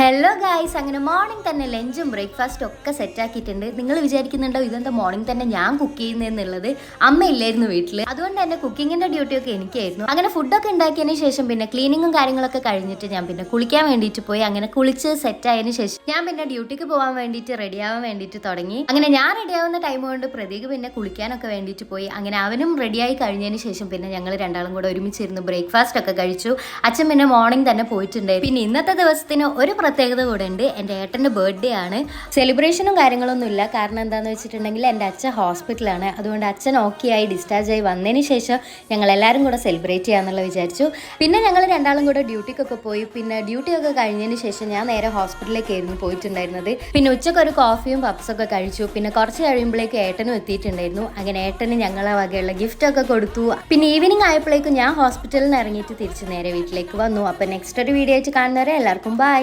Hello guys അങ്ങനെ morning തന്നെ ലഞ്ചും ബ്രേക്ക്ഫാസ്റ്റും ഒക്കെ സെറ്റ് ആക്കിയിട്ടുണ്ട്. നിങ്ങൾ വിചാരിക്കുന്നുണ്ടോ ഇതെന്താ മോർണിംഗ് തന്നെ ഞാൻ കുക്ക് ചെയ്യുന്നതെന്നുള്ളത് അമ്മ ഇല്ലായിരുന്നു വീട്ടിൽ അതുകൊണ്ട് തന്നെ കുക്കിങ്ങിന്റെ ഡ്യൂട്ടി ഒക്കെ എനിക്കായിരുന്നു. അങ്ങനെ ഫുഡൊക്കെ ഉണ്ടാക്കിയതിന് ശേഷം പിന്നെ ക്ലീനിങ്ങും കാര്യങ്ങളൊക്കെ കഴിഞ്ഞിട്ട് ഞാൻ പിന്നെ കുളിക്കാൻ വേണ്ടിയിട്ട് പോയി. അങ്ങനെ കുളിച്ച് സെറ്റ് ആയതിനു ശേഷം ഞാൻ പിന്നെ ഡ്യൂട്ടിക്ക് പോകാൻ വേണ്ടിയിട്ട് റെഡി ആവാൻ വേണ്ടിയിട്ട് തുടങ്ങി. അങ്ങനെ ഞാൻ റെഡി ആവുന്ന ടൈം കൊണ്ട് പ്രതീക് പിന്നെ കുളിക്കാനൊക്കെ വേണ്ടിയിട്ട് പോയി. അങ്ങനെ അവനും റെഡിയായി കഴിഞ്ഞതിന് ശേഷം പിന്നെ ഞങ്ങൾ രണ്ടാളും കൂടെ ഒരുമിച്ചിരുന്ന് ബ്രേക്ക്ഫാസ്റ്റ് ഒക്കെ കഴിച്ചു. അച്ഛൻ പിന്നെ മോർണിംഗ് തന്നെ പോയിട്ടുണ്ടായിരുന്നു. പിന്നെ ഇന്നത്തെ ദിവസത്തിന് ഒരു പ്രത്യേകത കൂടെ ഉണ്ട്. എന്റെ ഏട്ടന്റെ ബർത്ത്ഡേ ആണ്. സെലിബ്രേഷനും കാര്യങ്ങളൊന്നും ഇല്ല. കാരണം എന്താണെന്ന് വെച്ചിട്ടുണ്ടെങ്കിൽ എന്റെ അച്ഛൻ ഹോസ്പിറ്റലാണ് അതുകൊണ്ട് അച്ഛൻ ഓക്കെ ആയി ഡിസ്ചാർജ് ആയി വന്നതിന് ശേഷം ഞങ്ങൾ എല്ലാവരും കൂടെ സെലിബ്രേറ്റ് ചെയ്യാമെന്നുള്ള വിചാരിച്ചു. പിന്നെ ഞങ്ങൾ രണ്ടാളും കൂടെ ഡ്യൂട്ടിക്കൊക്കെ പോയി. പിന്നെ ഡ്യൂട്ടിയൊക്കെ കഴിഞ്ഞതിന് ശേഷം ഞാൻ നേരെ ഹോസ്പിറ്റലിലേക്കായിരുന്നു പോയിട്ടുണ്ടായിരുന്നത്. പിന്നെ ഉച്ചയ്ക്ക് ഒരു കോഫിയും പപ്സൊക്കെ കഴിച്ചു. പിന്നെ കുറച്ച് കഴിയുമ്പോഴേക്കും ഏട്ടനും എത്തിയിട്ടുണ്ടായിരുന്നു. അങ്ങനെ ഏട്ടന് ഞങ്ങളെ വകയുള്ള ഗിഫ്റ്റൊക്കെ കൊടുത്തു. പിന്നെ ഈവനിങ് ആയപ്പോഴേക്കും ഞാൻ ഹോസ്പിറ്റലിൽ നിന്ന് ഇറങ്ങിയിട്ട് തിരിച്ച് നേരെ വീട്ടിലേക്ക് വന്നു. അപ്പം നെക്സ്റ്റ് ഒരു വീഡിയോ ആയിട്ട് കാണുന്നവരെ എല്ലാവർക്കും ബൈ